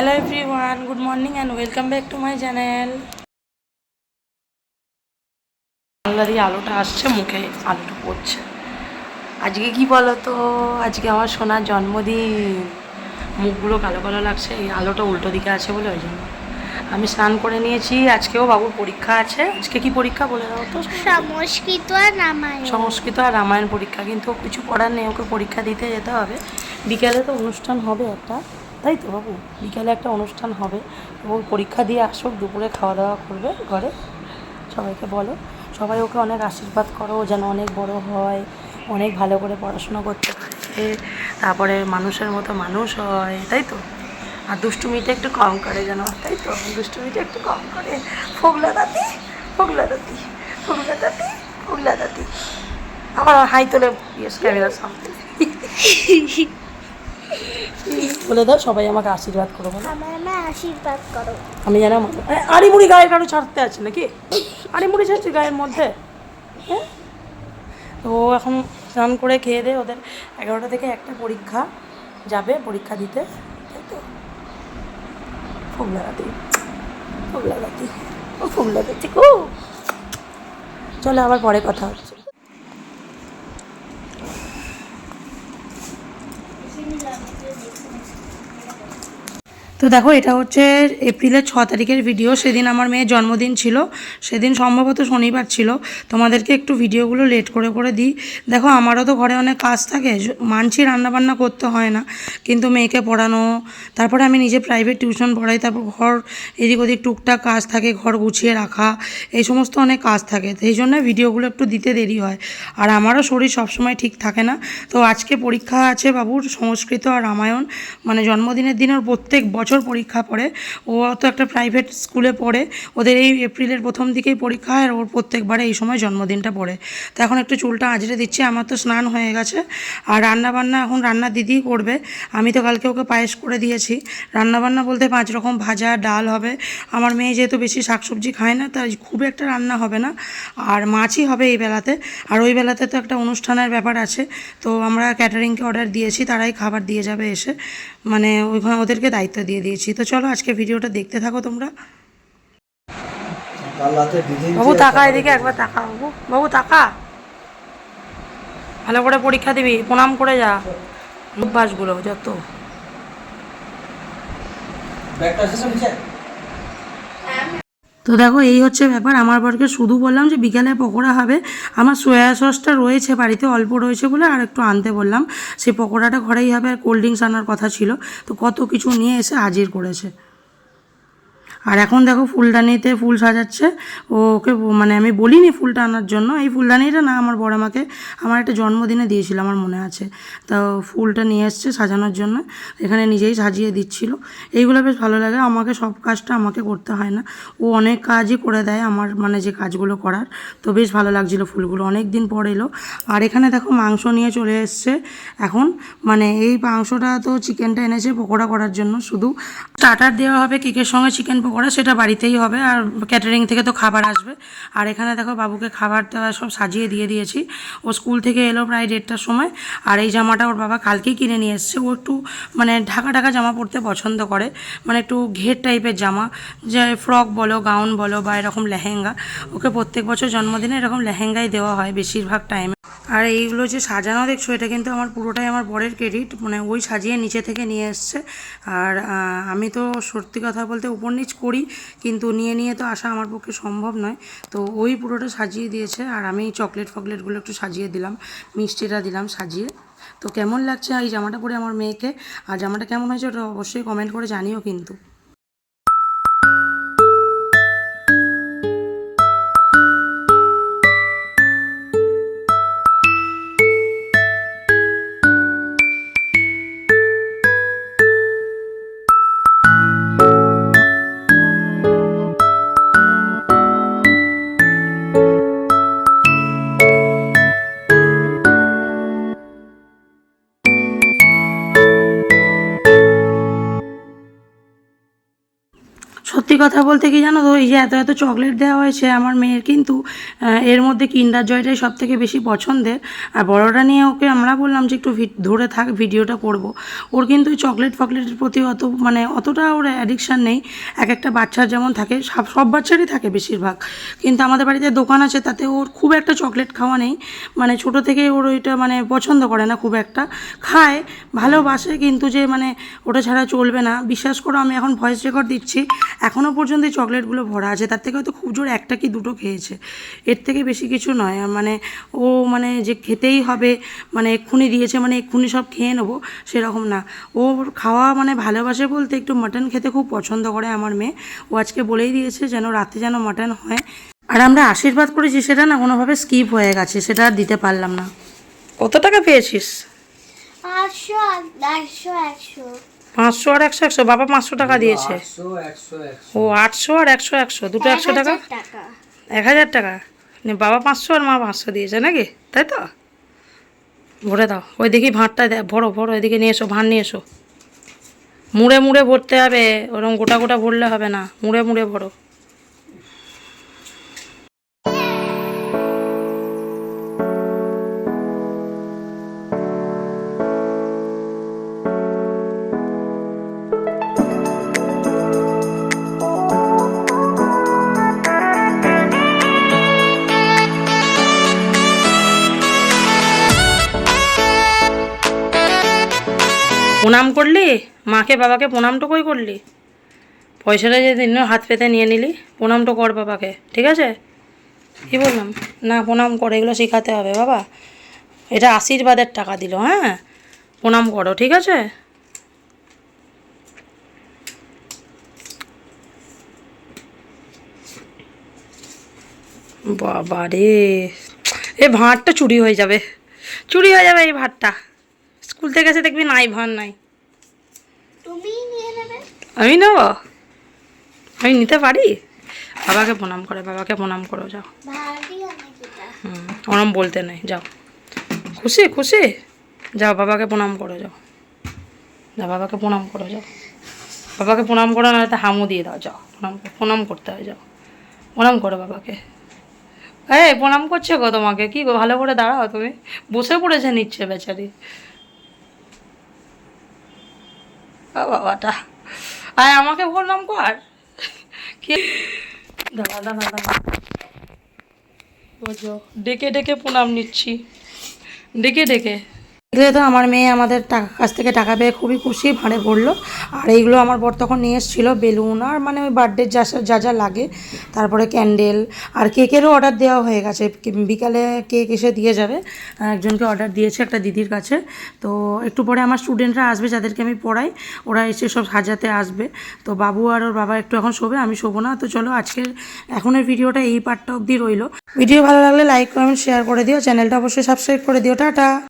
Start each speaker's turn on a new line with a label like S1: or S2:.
S1: Hello everyone good morning and welcome back to my channel জানলা দিয়ে আলোটা আসছে মুখে আলোটা পড়ছে। আজকে কি বলো তো আজকে আমার সোনার জন্মদিন। মুখগুলো কালো কালো লাগছে এই আলোটা উল্টো দিকে আছে বলে ওই জন্য। আমি স্নান করে নিয়েছি আজকেও বাবুর পরীক্ষা আছে। আজকে কি পরীক্ষা বলে দাও তো?
S2: সংস্কৃত আর রামায়ণ।
S1: সংস্কৃত আর রামায়ণ পরীক্ষা কিন্তু কিছু করার নেই ওকে পরীক্ষা দিতে যেতে হবে। বিকেলে তো অনুষ্ঠান হবে একটা। তাই তো বাবু? বিকালে একটা অনুষ্ঠান হবে এবং পরীক্ষা দিয়ে আসুক, দুপুরে খাওয়া দাওয়া করবে ঘরে। সবাইকে বলো। সবাই ওকে অনেক আশীর্বাদ করো যেন অনেক বড় হয়, অনেক ভালো করে পড়াশোনা করতে পারে, তারপরে মানুষের মতো মানুষ হয়, তাই তো? আর দুষ্টুমিটা একটু কম করে যেন, তাই তো? দুষ্টুমিটা একটু কম করে। ফোগলা দাদি ফোগলা দাদি ফোগলা দাদি ফোগলা দাদি। আমার হাই তোলে, ইয়েস ক্যামেরার সামনে বলে দাও সবাই আমাকে আশীর্বাদ করো বলো।
S2: আমার আশীর্বাদ করো।
S1: আমি জানা আড়ি মুড়ি গায়ে কারও ছাড়তে আছে নাকি? আড়ি মুড়ি ছাড়ছি গায়ের মধ্যে? হ্যাঁ তো ও এখন স্নান করে খেয়ে দে ওদের এগারোটা থেকে একটা পরীক্ষা যাবে পরীক্ষা দিতে। তাই তো? ফুল লাগাতে। ফুল লাগাতে। ও ফুল লাগাচ্ছে চলো আবার পরে কথা হচ্ছে। তো দেখো, এটা হচ্ছে এপ্রিলের ছ তারিখের ভিডিও সেদিন আমার মেয়ের জন্মদিন ছিল। সেদিন সম্ভবত শনিবার ছিল। তোমাদেরকে একটু ভিডিওগুলো লেট করে করে দিই। দেখো, আমারও তো ঘরে অনেক কাজ থাকে। মানছি রান্নাবান্না করতে হয় না। কিন্তু মেয়েকে পড়ানো, তারপরে আমি নিজে প্রাইভেট টিউশন পড়াই, তারপর ঘর এদিক ওদিক টুকটাক কাজ থাকে, ঘর গুছিয়ে রাখা, এই সমস্ত অনেক কাজ থাকে। সেই জন্য ভিডিওগুলো একটু দিতে দেরি হয়। আর আমারও শরীর সবসময় ঠিক থাকে না। তো আজকে পরীক্ষা আছে বাবুর, সংস্কৃত আর রামায়ণ। মানে জন্মদিনের দিন ওর প্রত্যেক বছর পরীক্ষা পড়ে। ও তো একটা প্রাইভেট স্কুলে পড়ে। ওদের এই এপ্রিলের প্রথম দিকেই পরীক্ষা হয় আর ওর প্রত্যেকবারে এই সময় জন্মদিনটা পড়ে। তো এখন একটু চুলটা আঁচড়ে দিচ্ছি। আমার তো স্নান হয়ে গেছে। আর রান্না বান্না এখন রান্না দিদিই করবে। আমি তো কালকে ওকে পায়েস করে দিয়েছি। রান্না বান্না বলতে পাঁচ রকম ভাজা, ডাল হবে। আমার মেয়ে যেহেতু বেশি শাকসবজি খায় না, তাই খুব একটা রান্না হবে না। আর মাছই হবে এই বেলাতে। আর ওই বেলাতে তো একটা অনুষ্ঠানের ব্যাপার আছে। তো আমরা ক্যাটারিংকে অর্ডার দিয়েছি। তারাই খাবার দিয়ে যাবে এসে। মানে ওইখানে ওদেরকে দায়িত্ব দিয়ে দিয়েছি। তো চলো আজকে ভিডিওটা দেখতে থাকো তোমরা। বাবু তাকা এদিকে একবার তাকা বাবু। বাবু তাকা। ভালো করে পরীক্ষা দিবি প্রণাম করে যা। অভ্যাসগুলো যত।
S3: ব্যাগটা
S1: তো দেখো, এই হচ্ছে ব্যাপার। আমার বরকে শুধু বললাম যে বিকালে পকোড়া হবে। আমার সোয়া সসটা রয়েছে, বাড়িতে অল্প রয়েছে বলে আর একটু আনতে বললাম। সেই পকোড়াটা ঘরেই হবে আর কোল্ড ড্রিঙ্কস আনার কথা ছিল। তো কত কিছু নিয়ে এসে হাজির করেছে। আর এখন দেখো ফুলদানিতে ফুল সাজাচ্ছে। ওকে মানে আমি বলিনি ফুলটা আনার জন্য। এই ফুলদানিটা না আমার বড় আমাকে, আমার একটা জন্মদিনে দিয়েছিল, আমার মনে আছে। তো ফুলটা নিয়ে এসছে সাজানোর জন্য। এখানে নিজেই সাজিয়ে দিচ্ছিল। এইগুলো বেশ ভালো লাগে। আমাকে সব কাজটা আমাকে করতে হয় না। ও অনেক কাজই করে দেয় আমার মানে যে কাজগুলো করার। তো বেশ ভালো লাগছিল ফুলগুলো। অনেক দিন পর এলো। আর এখানে দেখো মাংস নিয়ে চলে এসছে এখন। মানে এই মাংসটা তো চিকেনটা এনেছে পকোড়া করার জন্য। শুধু স্টার্টার দেওয়া হবে কেকের সঙ্গে চিকেন পকোড়া সেটা বাড়িতেই হবে আর ক্যাটারিং থেকে তো খাবার আসবে। আর এখানে দেখো বাবুকে খাবার দাবার সব সাজিয়ে দিয়ে দিয়েছি। ও স্কুল থেকে এলো প্রায় দেড়টার সময়। আর এই জামাটা ওর বাবা কালকেই কিনে নিয়ে এসছে। ও একটু মানে ঢাকা ঢাকা জামা পরতে পছন্দ করে। মানে একটু ঘের টাইপের জামা। যে ফ্রক বলো গাউন বলো বা এরকম লেহেঙ্গা। ওকে প্রত্যেক বছর জন্মদিনে এরকম লেহেঙ্গাই দেওয়া হয় বেশিরভাগ টাইমে আর এইগুলো যে সাজানো দেখছ, এটা কিন্তু আমার পুরোটাই আমার বরের ক্রেডিট মানে ওই সাজিয়ে নিচে থেকে নিয়ে এসছে। আর আমি তো সত্যি কথা বলতে উপর নিচ করি, কিন্তু নিয়ে নিয়ে তো আসা আমার পক্ষে সম্ভব নয়। তো ওই পুরোটা সাজিয়ে দিয়েছে, আর আমি চকলেট ফকলেটগুলো একটু সাজিয়ে দিলাম, মিষ্টিটা দিলাম সাজিয়ে। তো কেমন লাগছে এই জামাটা পরে আমার মেয়েকে? আর জামাটা কেমন হয়েছে ওটা অবশ্যই কমেন্ট করে জানিও কিন্তু। কথা বলতে কি জানো তো? এই যে এত এত চকলেট দেওয়া হয়েছে আমার মেয়ের কিন্তু এর মধ্যে কিন্ডার জয়টাই সব থেকে বেশি পছন্দের। আর বড়টা নিয়ে ওকে আমরা বললাম যে একটু ধরে থাক, ভিডিওটা করব। ওর কিন্তু চকলেট ফকলেটের প্রতি অত মানে অতটা ওর অ্যাডিকশান নেই। এক একটা বাচ্চার যেমন থাকে সব সব বাচ্চারই থাকে বেশিরভাগ। কিন্তু আমাদের বাড়িতে দোকান আছে, তাতে ওর খুব একটা চকলেট খাওয়া নেই। মানে ছোট থেকে ওর ওইটা মানে পছন্দ করে না খুব একটা। খায়, ভালোবাসে, কিন্তু যে মানে ওটা ছাড়া চলবে না। বিশ্বাস করো, আমি এখন ভয়েস রেকর্ড দিচ্ছি। এখনও পর্যন্ত এই চকলেটগুলো ভরা আছে। তার থেকে হয়তো খুব জোর একটা কি দুটো খেয়েছে। এর থেকে বেশি কিছু নয়। মানে ও মানে যে খেতেই হবে মানে এক্ষুনি দিয়েছে মানে এক্ষুনি সব খেয়ে নেব, সেরকম না। ও খাওয়া মানে ভালোবাসে বলতে একটু মাটন খেতে খুব পছন্দ করে আমার মেয়ে। ও আজকে বলেই দিয়েছে যেন রাতে যেন মাটন হয়। আর আমরা আশীর্বাদ করেছি সেটা না কোনোভাবে স্কিপ হয়ে গেছে, সেটা আর দিতে পারলাম না। কত টাকা পেয়েছিস?
S2: আটশো একশো একশো।
S1: পাঁচশো আর একশো একশো বাবা পাঁচশো টাকা দিয়েছে। ও আটশো আর একশো একশো দুটো একশো টাকা?
S2: এক হাজার টাকা?
S1: বাবা পাঁচশো আর মা পাঁচশো দিয়েছে নাকি? তাই তো? ভরে দাও ওই দেখি ভাঁড়টা দে ভরো ভরো ওইদিকে নিয়ে এসো ভাঁড় নিয়ে এসো। মুড়ে মুড়ে ভরতে হবে ওরকম গোটা গোটা ভরলে হবে না মুড়ে মুড়ে ভরো। প্রণাম করলি? মাকে, বাবাকে প্রণামটা কই করলি? পয়সাটা যে দিন হাত পেতে নিয়ে নিলি, প্রণামটা কর বাবাকে, ঠিক আছে? কি বললাম? না, প্রণাম করে, এগুলো শেখাতে হবে বাবা। এটা আশীর্বাদের টাকা দিল হ্যাঁ? প্রণাম করো, ঠিক আছে? বাবা রে, এ ভাঁড়টা চুরি হয়ে যাবে। চুরি হয়ে যাবে এই ভাতটা স্কুল থেকে এসে দেখবি নাই ভাত নাই।
S2: তুমি নিয়ে নেবে।
S1: আমি নেব? আমি নিতে পারি? বাবাকে প্রণাম করে বাবাকে প্রণাম করো যাও।
S2: ভারী
S1: হুম ওরম বলতে নেই যাও। খুশি খুশি? যাও বাবাকে প্রণাম করো যাও। যাও বাবাকে প্রণাম করো যাও। বাবাকে প্রণাম করো না তো হামু দিয়ে দাও যাও। প্রণাম প্রণাম করতে হয় যাও। প্রণাম করো বাবাকে। এই প্রণাম করছে গো তোমাকে? কি গো ভালো করে দাঁড়াও তুমি। বসে পড়েছে নিচ্ছে বেচারি। বাবাটা। আয়, আমাকে বললাম কর। কি? দাদা দাঁড়া দাদা বোঝো ডেকে ডেকে প্রণাম নিচ্ছি। ডেকে ডেকে। এগুলো তো আমার মেয়ে আমাদের টাকা কাছ থেকে টাকা পেয়ে খুবই খুশি, ভাঁড়ে পড়ল। আর এইগুলো আমার বর তখন নিয়ে এসেছিল, বেলুন আর মানে ওই বার্থডের যা যা যা লাগে। তারপরে ক্যান্ডেল আর কেকেরও অর্ডার দেওয়া হয়ে গেছে। বিকালে কেক এসে দিয়ে যাবে। একজনকে অর্ডার দিয়েছে একটা দিদির কাছে। তো একটু পরে আমার স্টুডেন্টরা আসবে, যাদেরকে আমি পড়াই। ওরা এসে সব সাজাতে আসবে। তো বাবু আর ওর বাবা একটু এখন শোবে, আমি শোবো না। তো চলো আজকের এখনের ভিডিওটা এই পার্টটা অবধি রইল। ভিডিও ভালো লাগলে লাইক কমেন্ট শেয়ার করে দিও। চ্যানেলটা অবশ্যই সাবস্ক্রাইব করে দিও। টাটা!